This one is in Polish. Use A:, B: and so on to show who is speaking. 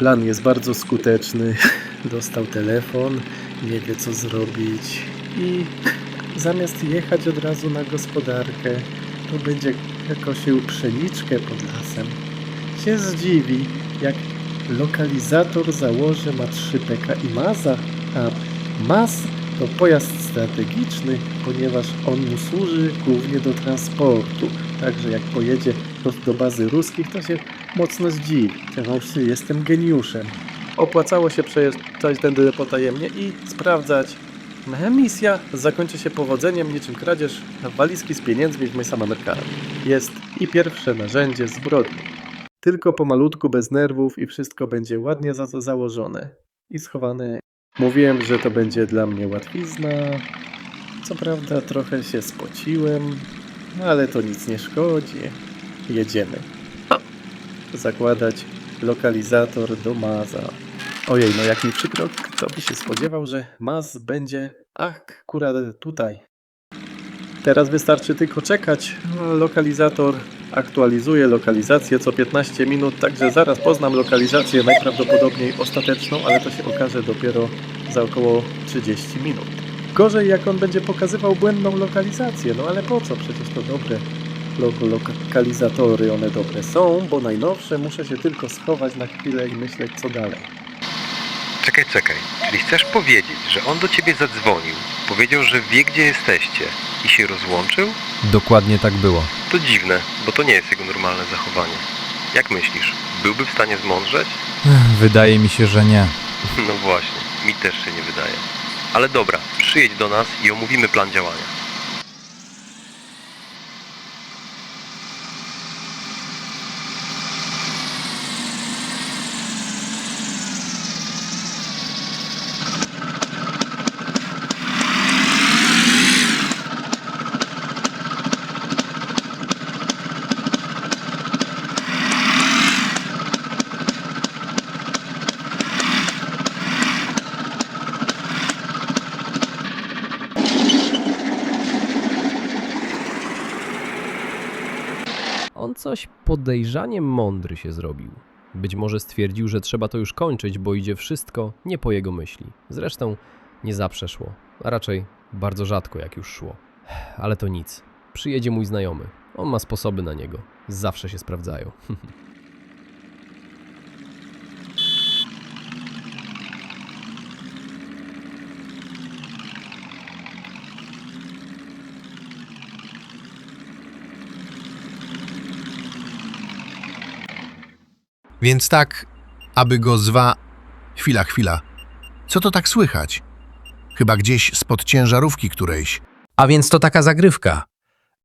A: Plan jest bardzo skuteczny. Dostał telefon, nie wie co zrobić i zamiast jechać od razu na gospodarkę, to będzie kosił pszeniczkę pod lasem. Się zdziwi, jak lokalizator założy ma 3 PK i Maza, a Maz to pojazd strategiczny, ponieważ on mu służy głównie do transportu. Także jak pojedzie do, bazy ruskich, to się mocno zdziwi. Że jestem geniuszem. Opłacało się przejeżdżać tędy potajemnie i sprawdzać. Misja zakończy się powodzeniem niczym kradzież walizki z pieniędzmi w Mesa Amerykana. Jest i pierwsze narzędzie zbrodni. Tylko pomalutku, bez nerwów i wszystko będzie ładnie za założone i schowane. Mówiłem, że to będzie dla mnie łatwizna. Co prawda trochę się spociłem, ale to nic nie szkodzi. Jedziemy. Zakładać lokalizator do Maza. Ojej, no jak mi przykro, kto by się spodziewał, że Maz będzie akurat tutaj. Teraz wystarczy tylko czekać. Lokalizator aktualizuje lokalizację co 15 minut, także zaraz poznam lokalizację najprawdopodobniej ostateczną, ale to się okaże dopiero za około 30 minut. Gorzej jak on będzie pokazywał błędną lokalizację, no ale po co? Przecież to dobre logo lokalizatory, one dobre są, bo najnowsze muszę się tylko schować na chwilę i myśleć co dalej.
B: Czekaj, czekaj. Czyli chcesz powiedzieć, że on do ciebie zadzwonił, powiedział, że wie gdzie jesteście i się rozłączył?
C: Dokładnie tak było.
B: To dziwne, bo to nie jest jego normalne zachowanie. Jak myślisz, byłby w stanie zmądrzeć?
C: Wydaje mi się, że nie.
B: No właśnie, mi też się nie wydaje. Ale dobra, przyjedź do nas i omówimy plan działania.
D: On coś podejrzanie mądry się zrobił. Być może stwierdził, że trzeba to już kończyć, bo idzie wszystko nie po jego myśli. Zresztą nie zawsze szło, a raczej bardzo rzadko jak już szło. Ale to nic. Przyjedzie mój znajomy. On ma sposoby na niego. Zawsze się sprawdzają.
E: Więc tak, aby go zwa... Chwila, chwila. Co to tak słychać? Chyba gdzieś spod ciężarówki którejś.
F: A więc to taka zagrywka.